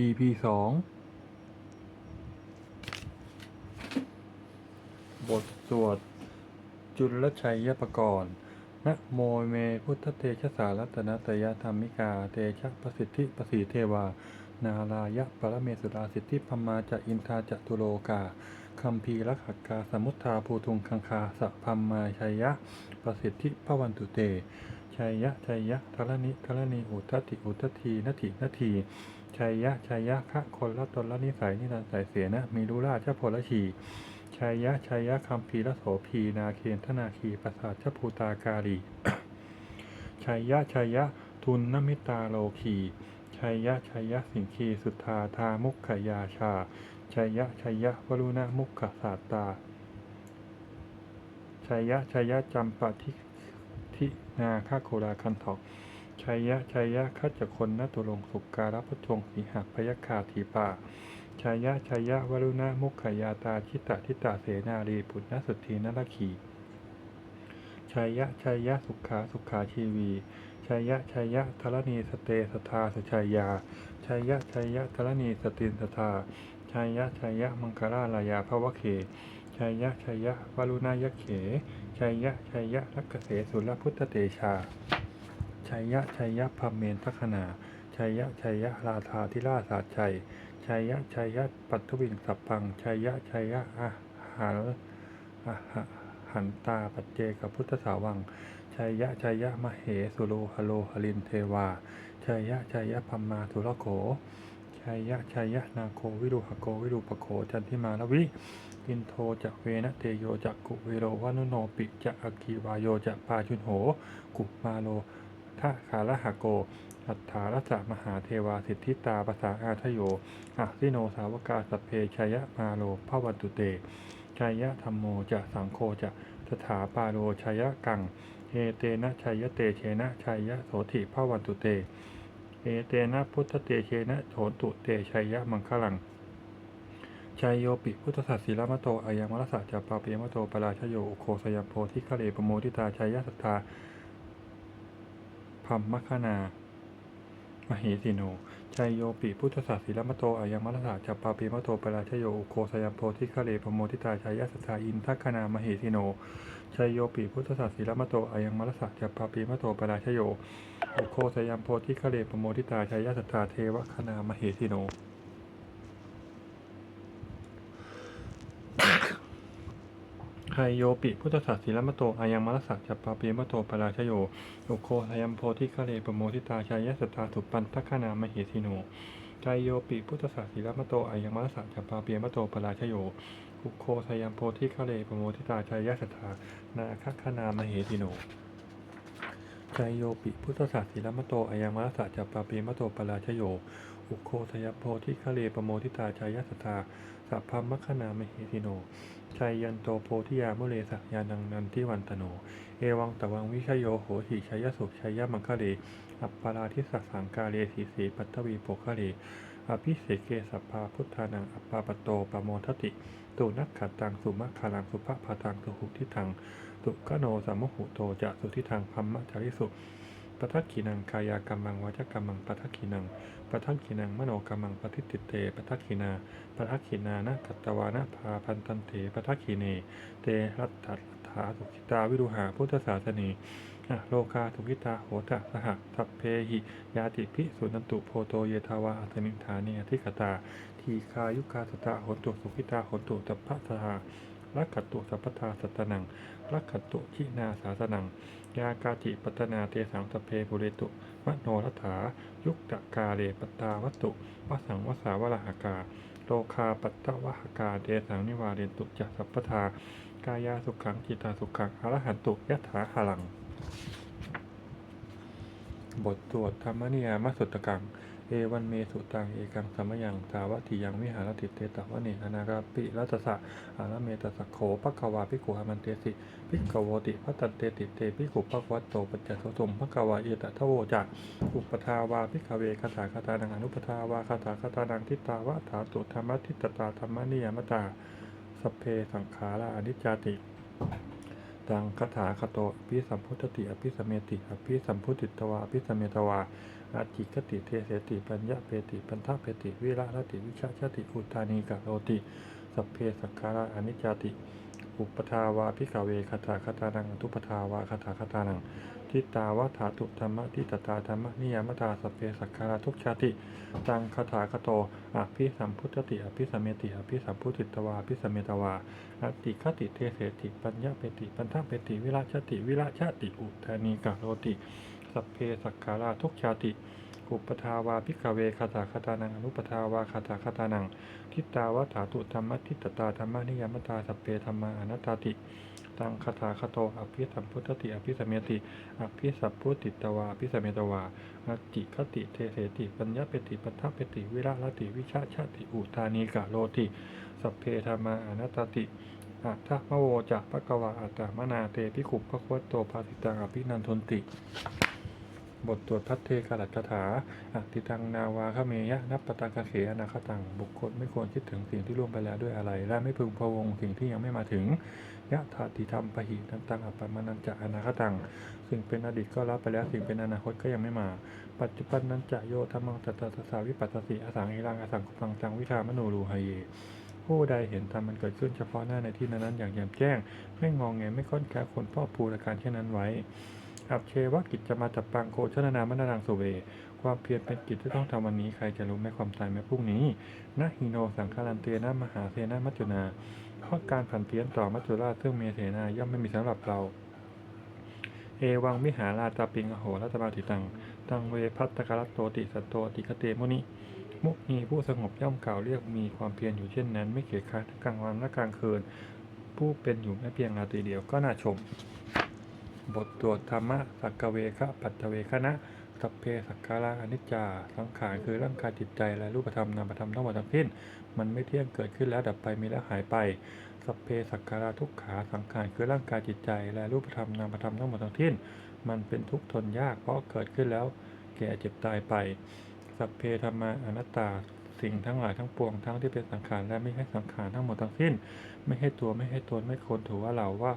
EP สองบทสวด จุลชัยยปกรณ์นะโมเมพุทธเตชะสารัตนตยธรรมิกา เตชะประสิทธิประสีเทวา นาลายะปรเมสุราสิทธิพมาจะอินทาจะตุโลกาคัมภีรขักกาสมุทธาภูทุงคังคาสะพัมมาชัยยะ ประสิทธิพวันตุเต ชัยยะชัยยะทรณิทรณีอุทติอุททีนตินทีชัยยะชัยยะคะคนละตนละนิสัยนิรันต์สายเสียนะ มีรุราชพลชีชัยยะชัยยะคัมภีรโสพีนาเคนธนาคีประสาทชภูตาการีชัยยะชัยยะทุนนมิตาโลคีชัยยะชัยยะสิงคีสุทธาทามุขยาชาชัยยะชัยยะวรุณมุขขสาตาชัยยะชัยยะจำปะทิ ทินาคาโคราคันทอกชัยยะชัยยะขัจจคนนตุลงสุการะพชงสีหักพยคาทีป่าชัยยะชัยยะวรุณมุขขยาตาชิตะทิตาเสนารีปุณณสุธีนรคีชัยยะชัยยะสุขาสุขาชีวีชัยยะชัยยะธรณีสเตสทาสชัยยาชัยยะชัยยะธรณีสตินสทาชัยยะชัยยะมังคลาลายาภวะเค ชัยยะชัยยะวารุณายะเข ชัยยะชัยยะรักเกษสุรพุทธเตชา ชัยยะชัยยะพัมเมนทัคนา ชัยยะชัยยะราธาธิราชาชัย ชัยยะชัยยะปัทวิงสัพพัง ชัยยะชัยยะอาหารอาหันตาปัจเจกพุทธสาวัง ชัยยะชัยยะมเหสุโลหโลหลินเทวา ชัยยะชัยยะพัมมาทุรโข ชัยยะชัยยะนาโควิรุหโกวิรุปโขจันทิมาลวิอินโทจะเวนะเตโยจะกุเวโรวานุโนปิจะอากีวายโยจะปาชุนโห กุมาโลทะคาระหะโกอัฏฐารัสะมหาเทวาสิทธิตาภาษาอาทโยอะสิโนสาวกาสพเพชัยะมาโลภวันตุเตชัยยะธรรมโมจะสังโฆจะสถาปาโลชัยยะกังเอเตนะชัยยะเตเชนะชัยยะโสธิภวันตุเต เอเตนะพุทธเตเชนะโถตุเตชัยยะมังคลังชัยโยปิพุทธสัสสีลมะโตอายังมรสะจัปาเปียมะโตปราชโยอุโคสยามโพธิคาเลปโมทิตาชัยยะสัทธาพัมมคคณา มหิสิโนชัยโยปิพุทธศาสิลมโตอายังมรสะจัปปาปีมโตปราชโยอุโคสยามโพธิคะเลปโมทิตาชัยยะสัทาอินทักนามหิสิโนชัยโยปิพุทธศาสิลมโตอายังมรสะจัปปาปีมโตปราชโยอุโคสยามโพธิคะเลปโมทิตาชัยยะสัทธาเทวคณามหิสิโน ไฮโยปิพุทธศาสสีลมโตอายังมรสัจจัปปาปีมโตปราชโยอุโคอายัมโพธิคเลปโมทิตาชายสตตาสุปันทัคขนามเหสิโนไจโยปิพุทธศาสสีลมโตอายังมรสัจจัปปาปีมโตปราชโยอุโคสยัมโพธิคเลปโมทิตาชายสตตานาคคขนามเหสิโนใจโยปิพุทธศาสสีลมโตอายังมรสัจจัปปาปีมโตปราชโยอุโคทยโพธิคเลปโมทิตาชายสัทธา สัพพมมคณามเหติโนชัยยันโตโพธิยามุเลสยานังนันทิวันตโน เอวังตวังวิชยโยโหติชัยสุชัยมังคะเลอัปปาราทิสัสสังกาเลสีสีปัตตวีโปคะเลอภิเสเกสัพพาพุทธานังอัปปาปโตปโมทติตุนักขัดตังสุมัคคารังสุภะพาตังสุหุทิทังตุกโนสัมมหุโตจะสุทิทังพัมมะจาริสุปทักขีนังกายากรรมังวาจกรรมังปทักขีนัง ปทักขีนังมโนกรรมังปฏิติเตปทักขีนาปทักขีนานะกัตตวานะพาพันตันเถปทักขีเน เตรัตถัตถาสุขิตาวิรุหาพุทธศาสนีอโลกาสุขิตาโหตะสหทัพเพหิยาติพิสุนันตุโพโตเยทาวาอัตมิงฐานีอธิกตา ทีคายุคาสตาโหตุสุขิตาโหตุตัพพะสหาลักขตุสัพพทาสัตนังลักขตุชินาสาสนัง ยากาจิปัตนาเตสังสเพบุเรตุ มโนรัฐา ยุคตะกาเรปตาวัตุวสังวสาวรหากาโลคาปัตตวหากาเดสังนิวาเรนตุจัสัพพทากายาสุขังจิตาสุขังอรหันตุยะถาหลัง บทสวดธรรมนิยามสุตตกัง เอวันเมสุตังเอกังสัมยังสาวัติยังวิหารติเตตวะเนอนาราปิรัตสะอาระเมตสะโขปักวาภิกขุหามันเตสิภิกขโวติพัตันเตติเตภิกขุปักวัตโตปัจจสสมภกวาเอตทะโวจะอุปทาวาภิกขเวคาถาคาตานังอนุปทาวาคาถาคาตานังทิตาวะถาตุธรรมทิตตาธรรมนิยมตาสเพสังขาราอนิจจติตังคาถาคโตอภิสัมพุทธติอภิสมเมติอภิสัมพุทธิตวาอภิสมเมตวา อาจิกติเทเสติปัญญาเปติปันทะเปติ วิระรติวิชาชติอุตานีกะโรติสัพเพสักการะอนิจจติ อุปทาวาพิกาเวคาถาคาตานังทุปทาวาคาถาคาตานังทิตาวาถาตุธรรมะทิตตาธรรมะนิยมตาสพเพสักการะทุกชาติตังคาถาคโตอภิสัมพุทธติอภิสัมเมติอภิสัมพุทธิตวาอภิสัมเมตวาอติคติเทเสติปัญญาเปติปันทะเปติวิราชติ วิราชติอุทานีกะโรติ สัพเพสักการะทุกชาติ อุปทาวาพิกาเวคาถาคาตานังอนุปทาวาคาถาคาตานัง ทิตาวาถาตุธรรมะทิตตาธรรมะนิยมตาสัพเพธรรมาอนัตตาติตังคาถาคาโตอภิสัมพุทธติอภิสมเมติอภิสัพพุติตวาอภิสมเมตวาอจิคติเทเสติปัญญาเปติปัฏฐเปติวิระลติวิชาชาติอุทานีกะโลติสัพเพธรรมาอนัตตติอัตถมโวจะปะกวาอัตตมนาเตพิขุปะคตโตภาสิตังอภินันทนติ บทตรวจพัทเทกลัตคาถาอติตังนาวาคเมยะนับปตังกะเขอนาคตัง บุคคลไม่ควรคิดถึงสิ่งที่ล่วงไปแล้วด้วยอะไร และไม่พึงพะวงสิ่งที่ยังไม่มาถึงยะถาติธรรมปหินันตังอัปปมานันจะอนาคตัง สิ่งเป็นอดีตก็รับไปแล้วสิ่งเป็นอนาคตก็ยังไม่มา ปัจจุบันนั้นจะโยธรรมังตัตตสาวิปัสสติอสังเอรังอสังคุปังจังวิชามโนรูหเยผู้ใดเห็นธรรมมันเกิดขึ้นเฉพาะหน้าในที่นั้นๆอย่างแจ่มแจ้ง ไม่งองแงไม่ค้นแค่คนพ่อภูอาการเช่นนั้นไว้ อับเชวกิจจะมาจับปังโคชนานามนารังสุเว ความเพียรเป็นกิจที่ต้องทำวันนี้ ใครจะรู้แม้ความตายแม้พรุ่งนี้นะฮิโนสังคารันเตนะมหาเสนามัจจุนาเพราะการผันเพี้ยนต่อมัจจุราชซึ่งมีเสนาย่อมไม่มีสำหรับเรา เอวังมิหาราตาปิงอโหรัตบาติตัง ตังเวพัตตกรัตโตติสัตโตติคเตมุนิมุนีผู้สงบย่อมกล่าวเรียกมีความเพียรอยู่เช่นนั้น ไม่เกียจคร้านทั้งกลางวันและกลางคืน ผู้เป็นอยู่แม้เพียงราตรีเดียวก็น่าชม บทตรวจธรรมะสักกเวคะปัตตเวคะนะสัพเพสักการะอนิจจาสังขารคือร่างกายจิตใจและรูปธรรมนามธรรมทั้งหมดทั้งสิ้น มันไม่เที่ยงเกิดขึ้นแล้วดับไปมีแล้วหายไปสัพเพสักการะทุกขาสังขารคือร่างกายจิตใจ และรูปธรรมนามธรรมทั้งหมดทั้งสิ้น มันเป็นทุกข์ทนยากเพราะเกิดขึ้นแล้วแก่เจ็บตายไป สัพเพธรรมาอนัตตาสิ่งทั้งหลายทั้งปวงทั้งที่เป็นสังขารและไม่ใช่สังขารทั้งหมดทั้งสิ้น ไม่ให้ตัวไม่ให้ตนไม่คนถือว่าเราว่า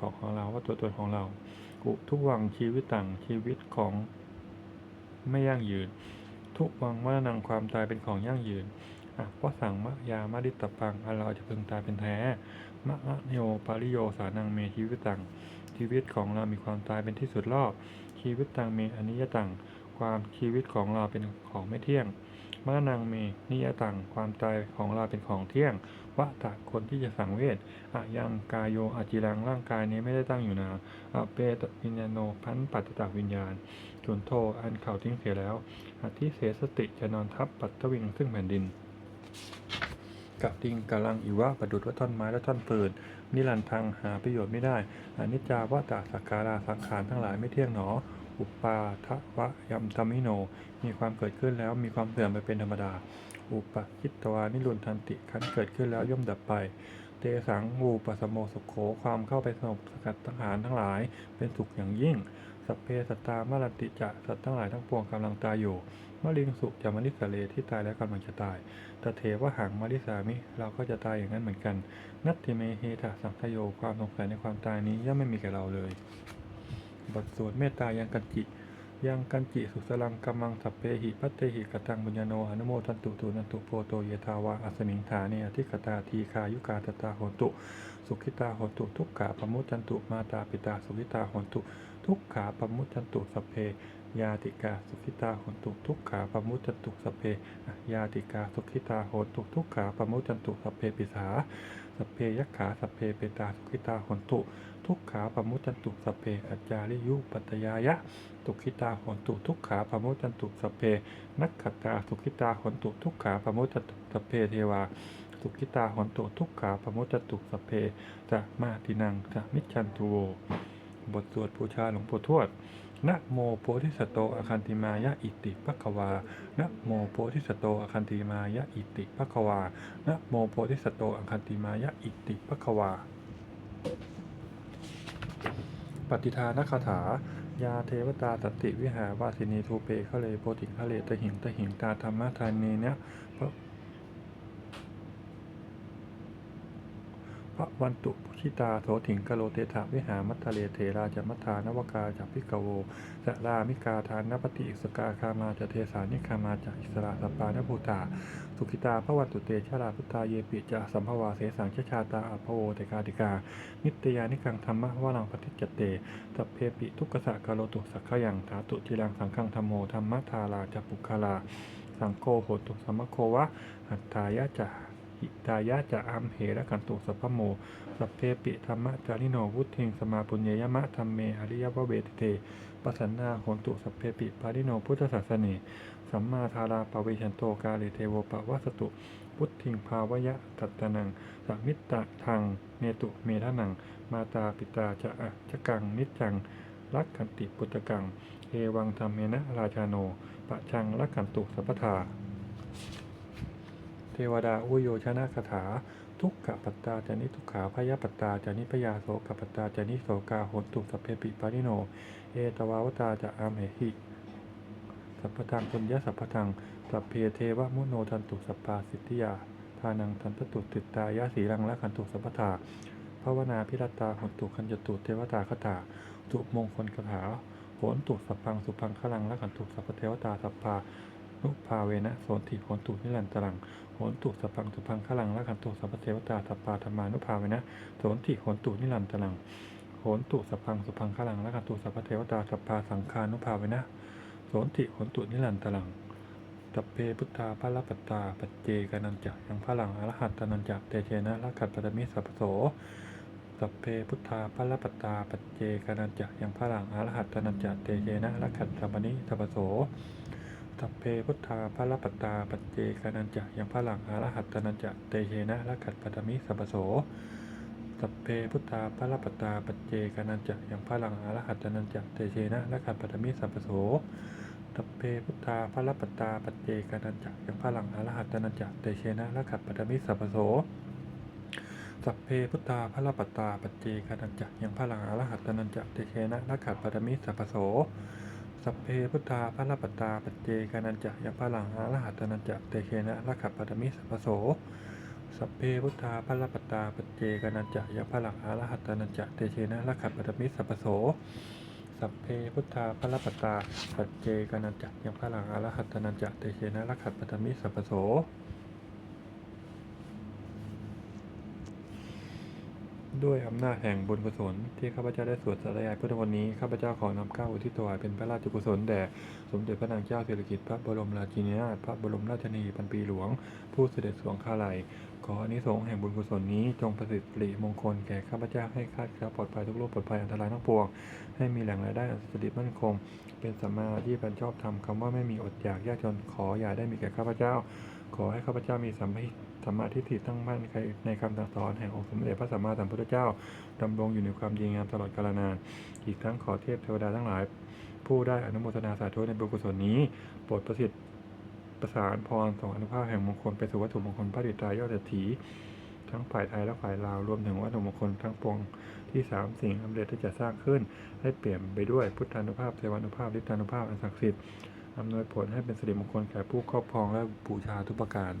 ของของเราว่าตัวตนของเราอุทุกวังชีวิตต่างชีวิตของไม่ยั่งยืน ทุกวังมรณังความตายเป็นของยั่งยืนอะเพราะสั่งมะยามาดิตตปังอันเราจะพึงตายเป็นแท้มะอะโยปาริโยสานังเมชีวิตตังชีวิตของเรามีความตายเป็นที่สุดรอบชีวิตตังเมอนิยตังความชีวิตของเราเป็นของไม่เที่ยงมรณังเมนิยตังความตายของเราเป็นของเที่ยง วะตะคนที่จะสังเวชอะยังกายโยอาจิรังร่างกายนี้ไม่ได้ตั้งอยู่นานอะเปตวิญญาโนพันปัตตตวิญญาณจุนโทอันเข่าทิ้งเสียแล้วอธิเสสติจะนอนทับปัตตวิงซึ่งแผ่นดินกับดิงกำลังอิวะประดุดว่าท่อนไม้และท่อนปืนนิรันดร์พังหาประโยชน์ไม่ได้อนิจจาวตาสักการาสังขารทั้งหลายไม่เที่ยงหนอ อุปาทวะยัมธรรมิโน มีความเกิดขึ้นแล้วมีความเสื่อมไปเป็นธรรมดา อุปคิตตวานิรุนทันติขันเกิดขึ้นแล้วย่อมดับไป เตสังวูปสมโมสุขโขความเข้าไปสงบสกัดทั้งหารทั้งหลายเป็นสุขอย่างยิ่ง สัพเพสตามรติจะสัตว์ทั้งหลายทั้งปวงกำลังตายอยู่มะลิงสุจะมนิสเลที่ตายแล้วกำลังจะตายตเทวหังมาริสามิ เราก็จะตายอย่างนั้นเหมือนกัน นัตติเมเฮทะสังทโยความสงสัยในความตายนี้ย่อมไม่มีแก่เราเลย บทสวดเมตตายังกันจิ ยังกันจิสุสลังกัมมังสัพเพหิพัตเตหิกตังบุญญโนอนุโมทันตุตุนันตุโพโตเยทาวาอัสมิงฐาเนอธิกตาทีคายุกาตตาหนตุ สุขิตาหนตุทุกขาปมุตตันตุมาตาปิตาสุขิตาหนตุ ทุกขาปมุตตันตุสัพเพ ยาติกาสุขิตาโหนตุทุกขาปมุตตันตุสัพเพยาติกาสุขิตาโหนตุทุกขาปมุตตันตุสัพเพปิสาสัพเพยักขาสัพเพเปตาสุขิตาโหนตุทุกขาปมุตตันตุสัพเพอัจจาริยุปัตยายะตุขิตาโหนตุทุกขาปมุตตันตุสัพเพนักขตาสุขิตาโหนตุทุกขาปมุตตันตุสัพเพเทวาสุขิตาโหนตุทุกขาปมุตตันตุสัพเพจะมาตินังจะมิจฉันตุโวบทสวดบูชาหลวงปู่ทวด นะโมโพธิสัตโตอคันติมายะอิติภควานะโมโพธิสัตโตอคันติมายะอิติภควานะโมโพธิสัตโตอคันติมายะอิติภควา ปฏิทานคาถายาเทวตาตติวิหารวาสินีทูเปคะเลโพธิคะเลตหิงตหิงตาธรรมะทานเนเนะ ระพระวันตุพุชิตาโสถิงกะโลเตถะวิหามัทะเลเถราจมัทานวกาจัพิกโวสะรามิกาทานนปฏิอิสกาคามาจะเทสานิคามาจะอิสระสปานภูตา สุขิตาพระวันตุเตชะลาพุทธาเยปิจะสัมภวาเสสังชชาตาอภโวเตกาติกา นิตยานิกังธรรมะวลังปฏิจเตสัพเพปิทุกขสะกะโลตุสักขยังถาตุจิรังสังฆังธรรมโมธรรมทาราจะปุคาลาสังโฆโหตุสัมโควะหัตถายะจะ หิตายะจะอัมเหระกันตุสัพพโม สัพเพปิธรรมจาริโนวุฒิงสมาปุญเยยมะธรรมเมอริยวเวทิเตปสันนาโหนตุสัพเพปิปาริโนพุทธศาสเนสัมมาทาราปเวชันโตกาเลเทโวปวัสตุ พุทธิงภาวยะตัตตนังสัมิตตะทางเนตุเมทนัง มาตาปิตาจะอะจะกังนิจจังรักขันติปุตตะกังเอวังธรรมเมนะราชาโนปะชังรักขันตุสัพพทา วดาอุโยชนะคาถา ทุกขปัตตาจานิทุกขาพยาปัตตาจานิพยาโสกปัตตาจานิโสกาหนตุสเพปิปาริโน เอตวาวตาจะอามเหหิสัพพทังปุญญสัพพทังสัพเพเทวมุโนทันตุสัพปาสิทธิยาทานังทันตตุติตายาสีรังละคันตุสัพพทาภาวนาพิรตาหนตุคันจตุเทวตาคตาสุมงคลคาถาโหนตุสัพพังสุพังขลังละคันตุสัพพเทวตาสัพพา นุภาเวนะโสนติโหนตุนิรันตรังโหนตุสัพพังสุพังขลังละคันตุสัพพเทวตาสัพพาธรรมานุภาเวนะโสนติโหนตุนิรันตรังโหนตุสัพพังสุพังขลังละคันตุสัพพเทวตาสัพพาสังฆานุภาเวนะโสนติโหนตุนิรันตรังตัพเพพุทธาพระลปัตตาปัจเจกานันจะยังพลังอรหัตตนันจะเตเชนะละขัดปตมิสัพโสสัพเพพุทธาพระลปัตตาปัจเจกานันจะยังพลังอรหัตตนันจะเตเชนะละขัดสัมปนิสัพโส สัพเพพุทธาพระลปัตตาปัจเจกานันจะยังพระหลังอรหัตตนันจะเตเชนะละขัดปตมิสัพโสสัพเพพุทธาพระลปัตตาปัจเจกานันจะยังพระหลังอรหัตตนันจะเตเชนะละขัดปตมิสัพโสตัพเพพุทธาพระปัตตาปัจเจกานันจักยังพระหลังอรหัตตนันจักเตเชนะละขัดปัตมิสัพโสสัพเพพุทธาพระปัตตาปัจเจกานันจักยังพระหลังอรหัตตนันจักเตเชนะละขัดปัตมิสัพโส สัพเพพุทธาพระปตาปัจเจกานันจะยพระหลังอรหัตตนันจะเตเคนะรักขัดปัตมิสัพโส สัพเพพุทธาพระปตาปัจเจกานันจะยพระหลังอรหัตตนันจะเตเคนะรักขัดปัตมิสัพโส สัพเพพุทธาพระปตาปัจเจกานันจะยพระหลังอรหัตตนันจะเตเคนะรักขัดปัตมิสัพโส ด้วยอำนาจแห่งบุญกุศลที่ข้าพเจ้าได้สวดสาธยายพุทธวันนี้ข้าพเจ้าขอนำข้าวอุทิศถวายเป็นพระราชกุศลแด่สมเด็จพระนางเจ้าสิริกิติ์พระบรมราชินีนาถพระบรมราชชนีพันปีหลวง ผู้เสด็จสวงคาลัยขออนิสงส์แห่งบุญกุศลนี้จงประสิทธิ์สิริมงคลแก่ข้าพเจ้าให้คาดคลาปลอดภัยทุกโรคปลอดภัยอันตรายทั้งปวง ให้มีแหล่งรายได้อันสุจริตมั่นคง เป็นสัมมาอาชีพอันชอบธรรมคำว่าไม่มีอดอยากยากจนขออย่าได้มีแก่ข้าพเจ้า ขอให้ข้าพเจ้ามีสัมมิสัมมาทิฏฐิตั้งมั่นในคำสั่งสอนแห่งองค์สมเด็จพระสัมมาสัมพุทธเจ้าดำรงอยู่ในความดีงามตลอดกาลนาน อีกทั้งขอเทพเทวดาทั้งหลาย ผู้ได้อนุโมทนาสาธุในบุญกุศลนี้โปรดประสิทธิ์ประสานพรส่งอนุภาพแห่งมงคลไปสู่วัตถุมงคลพระดิตรายอดเศรษฐีทั้งฝ่ายไทยและฝ่ายลาวรวมถึงวัตถุมงคลทั้งปวงที่สามสิ่งสำเร็จที่จะสร้างขึ้นให้เปลี่ยนไปด้วยพุทธานุภาพเทวานุภาพฤทธานุภาพอันศักดิ์สิทธิ์ำนวยผลให้เป็นสิริมงคลแก่ผู้ครอบครองและบูชาทุกประการ